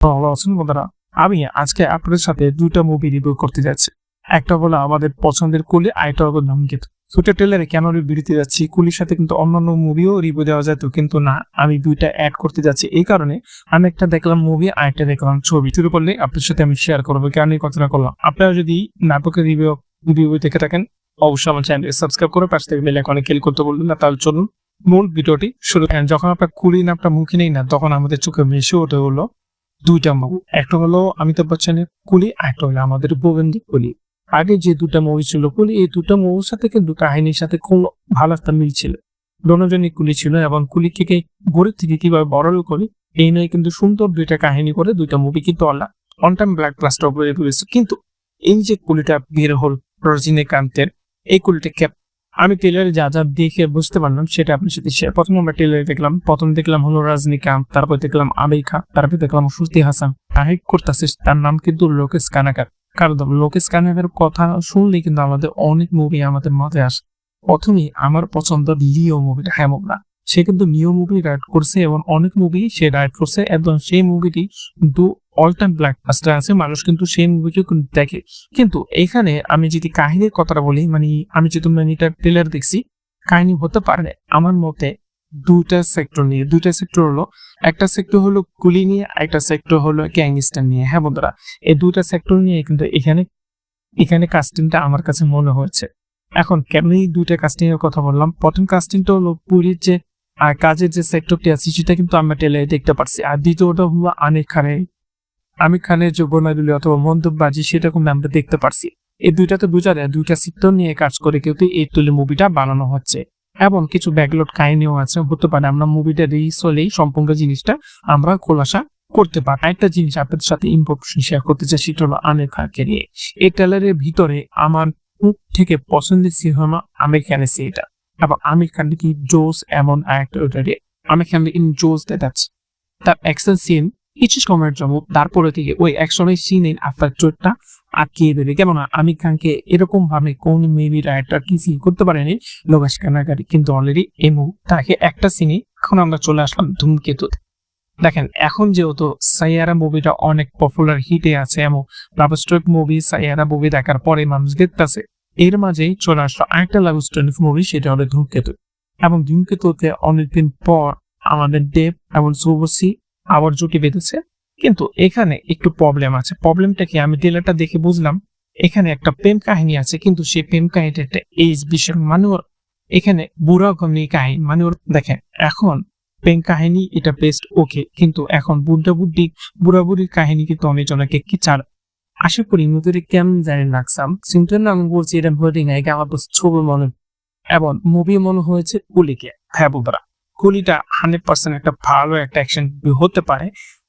ভালো বন্ধুরা। আমি আজকে আপনাদের সাথে দুইটা মুভি রিভিউ করতে যাচ্ছি। একটা হলো আমাদের পছন্দের কুলি আরেকটা হলো ধূমকেতু দুটো ট্রেলারে কেন রিভিউ দিতে যাচ্ছি, কুলির সাথে কিন্তু অন্যান্য মুভিও রিভিউ দেওয়া যেত কিন্তু না, আমি দুইটা অ্যাড করতে যাচ্ছি। এই কারণে আমি একটা দেখলাম মুভি আরেকটা দেখলাম ছবি। শুরু করলে আপনার সাথে আমি শেয়ার করব কেন এই কথাটা করলাম আপনারা যদি নাটকের রিভিউ রিভিউ দেখে থাকেন, অবশ্যই আমার চ্যানেলটি সাবস্ক্রাইব করে পাশ থেকে বেল আইকনে ক্লিক করতে বলবেন না। তাহলে চলুন মূল ভিডিওটি শুরু যখন আপনার কুলি নামটা মুখে নেই না, তখন আমাদের চোখে মিশে ওঠে হলো দুইটা মুভি একটা হলো অমিতাভ বচ্চনের কুলি, আর একটা হলো আমাদের গোবিন্দি কুলি। আগে যে দুটা মুভি ছিল কুলি, এই দুটা মুভির সাথে কিন্তু কাহিনীর সাথে খুব ভালো একটা মিল ছিল। দোনোজনই কুলি ছিল এবং কুলি থেকে গরিব থেকে কীভাবে বড় করি এই নয় কিন্তু সুন্দর দুইটা কাহিনী করে দুইটা মুভি কিন্তু অনলাইন অন টাইম ব্ল্যাক তুলেছে কিন্তু এই যে কুলিটা বের হল রজনীকান্তের, এই কুলিটা ক্যাপ আমি টেলারে যা যা দেখে বুঝতে পারলাম সেটা আপনার সাথে শেয়ার প্রথম আমরা টেলারে দেখলাম, প্রথম দেখলাম হলো রজনীকান্ত তারপর দেখলাম আমির খান তারপর দেখলাম সুস্তি হাসান। তাহিক করতেছে তার নাম কিন্তু লোকেশ কানাকার। কারণ লোকেশ কানাকার কথা শুনলেই কিন্তু আমাদের অনেক মুভি আমাদের মাথায় আসে। প্রথমেই আমার পছন্দ লিও মুভিটা হ্যামক না সে কিন্তু নিও মুভি রাইট করছে এবং অনেক মুভি সে রাইট করছে, এবং সেই মুভিটি দু অল টাইম ব্ল্যাক বাস্টার আছে, মানুষ কিন্তু সেই মুভিকে দেখে। কিন্তু এখানে আমি যদি কাহিনীর কথাটা বলি মানে আমি যদি মানে এটা ট্রেলার দেখছি, কাহিনী হতে পারে আমার মতে দুইটা সেক্টর নিয়ে, দুইটা সেক্টর হলো, একটা সেক্টর হলো কুলি নিয়ে একটা সেক্টর হলো গ্যাংস্টার নিয়ে। হ্যাঁ বন্ধুরা, এই দুইটা সেক্টর নিয়ে কিন্তু এখানে এখানে কাস্টিংটা আমার কাছে মনে হয়েছে। এখন কেন এই দুইটা কাস্টিং এর কথা বললাম? প্রথম কাস্টিংটা হলো পুরীর যে কাজের যে সেক্টরটি আছে, সেটা কিন্তু আমরা টেলে দেখতে পারছি। আর দ্বিতীয়টা হলো অনেক খানে আমির খানের যে বনাদুলি অথবা মন্তব্যবাজি কিন্তু আমরা দেখতে পারছি। এই দুইটাতে বোঝা যায়, দুইটা চিত্র নিয়ে কাজ করে কিন্তু এই তুলে মুভিটা বানানো হচ্ছে। এবং কিছু ব্যাকলোড কাহিনীও আছে, হতে পারে আমরা মুভিটা রিলিজ হলেই সম্পূর্ণ জিনিসটা আমরা খোলাসা করতে পারি একটা জিনিস আপনাদের সাথে ইনফরমেশন শেয়ার করতে চাই, সেটা হলো আমির খানকে নিয়ে এই ট্রেলারের ভিতরে আমার মুখ থেকে পছন্দের সিনেমা আমির খানের সিটা এবং আমির খান কি জোস এমন একটা আমির খান ইন জোস দেখাচ্ছে। তার অ্যাকশন সিন কিছু সময়ের জন্য তারপরে থেকে ওই অ্যাকশনের সিনের আফারটা আটকিয়ে দেবে। কেমন আমির খানকে এরকম ভাবে কোন মেবি রাইটার কি সিন করতে পারেনি, লোকেশ কানাগারি কিন্তু অলরেডি এই তাকে একটা সিনে এখন আমরা চলে আসলাম ধূমকেতু দেখেন, এখন যেহেতু সাইয়ারা মুভিটা অনেক পপুলার হিটে আছে এমন love story movie Saiyaara movie দেখার পরে মানুষ দেখতেছে, এর মাঝেই চলে আসলো আরেকটা লাভ স্টোরি মুভি সেটা হলো ধূমকেতু। এবং ধূমকেতুতে অনেকদিন পর আমাদের দেব এবং শুভশ্রী আবার জুটি বেঁধেছে। কিন্তু এখানে একটু প্রবলেম আছে। প্রবলেমটা কি? আমি ট্রেলারটা দেখে বুঝলাম, এখানে একটা প্রেম কাহিনী আছে, কিন্তু সেই প্রেম কাহিনীটা একটা এইজ বিষয় মানে এখানে বুড়া গমনি কাহিনী মানে ওর দেখেন, এখন প্রেম কাহিনী এটা বেস্ট ওকে কিন্তু এখন বুদ্ধা বুদ্ধি বুড়া বুড়ির কাহিনী কিন্তু অনেক জনকে কি চার? আশা করি নতুন কেমন জানি লাগসাম সিমটন আমি বলছি এটা একে আমার ছবি মনে এবং মুভি মনে হয়েছে কুলিকে হ্যাঁ বুধরা কুলিটা হান্ড্রেড পার্সেন্ট একটা ভালো একটা অ্যাকশন হতে পারে।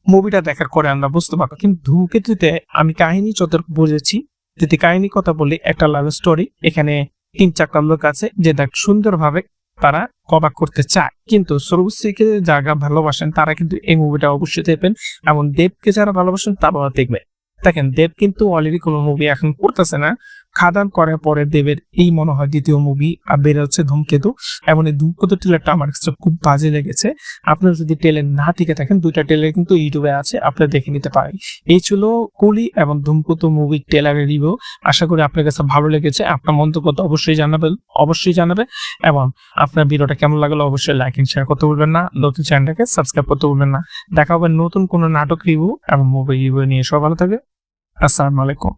মুভিটা দেখার পরে আমরা বুঝতে পারব। কিন্তু ধূমকেতুতে আমি কাহিনী যতটুকু বুঝেছি, যদি কাহিনী কথা বলি, একটা লাভ স্টোরি এখানে তিন চারটা লোক আছে যে দেখ সুন্দরভাবে তারা কবাক করতে চায়। কিন্তু সরবশ্রীকে যারা ভালোবাসেন, তারা কিন্তু এই মুভিটা অবশ্যই দেখবেন এবং দেবকে যারা ভালোবাসেন, তারাও দেখবে দেখেন, দেব কিন্তু অলরেডি কোনো মুভি এখন করতেছে না। খাদান করার পরে দেবের এই মনে হয় দ্বিতীয় মুভি বের হচ্ছে ধূমকেতু। এবং এই ধূমকেতু টেলারটা আমার কাছে খুব বাজে লেগেছে। আপনারা যদি টেলের না টিকে থাকেন, দুইটা টেলার কিন্তু ইউটিউবে আছে, আপনারা দেখে নিতে পারেন। এই ছিল কুলি এবং ধূমকেতু মুভির টেলারের রিভিউ আশা করি আপনার কাছে ভালো লেগেছে। আপনার মন্তব্য তো অবশ্যই জানাবেন, অবশ্যই জানাবে এবং আপনার ভিডিওটা কেমন লাগল অবশ্যই লাইক এন্ড শেয়ার করতে ভুলবেন না। নতুন চ্যানেলটাকে সাবস্ক্রাইব করতে ভুলবেন না। দেখা হবে নতুন কোনো নাটক রিভিউ এবং মুভি রিভিউ নিয়ে। সব ভালো থাকে আসসালামু আলাইকুম।